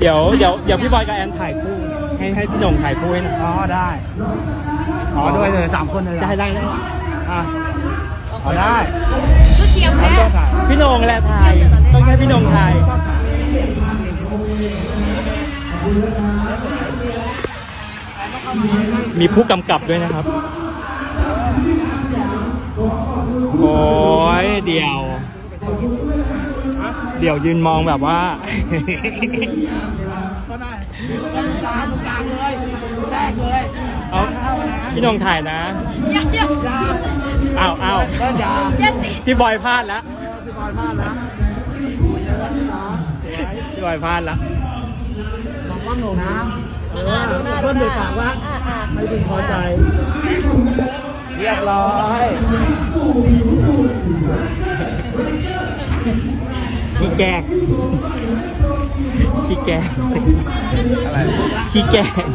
เดี๋ยวเดี๋ยวเดี๋ยวพี่บอยกับแอนถ่ายคู่ให้ให้พี่โหน่งถ่ายคู่ให้หนะอ๋อได้อ๋อด้วยเลยสามคนเลยเหรอได้ได้ได้อะอ๋อได้ก็เทียมแล้แล้ววก็ถ่ายพี่โหน่งแหละถ่ายต้องให้พี่โหน่งถ่ายมีผู้กำกับด้วยนะครับ โอ้ยเดี๋ยว เดี๋ยวยืนมองแบบว่า ก็ได้กลางกลางเลยแทรกเลยเอาพี่โหน่งถ่ายนะอย่าอย่าอย่าเอาเอาเล่นอย่าอย่าติดพี่บอยพลาดแล้วพี่บอลพลาดนะพี่บอยพลาดแล้วมองว่าหนูนะเออ่าอดูหน้าเบิ้ลเด็กปากว่าอ่าอ่าไม่พึงพอใจ ขี้แกล้งขี้แกล้งอะไรขี้แกล้ง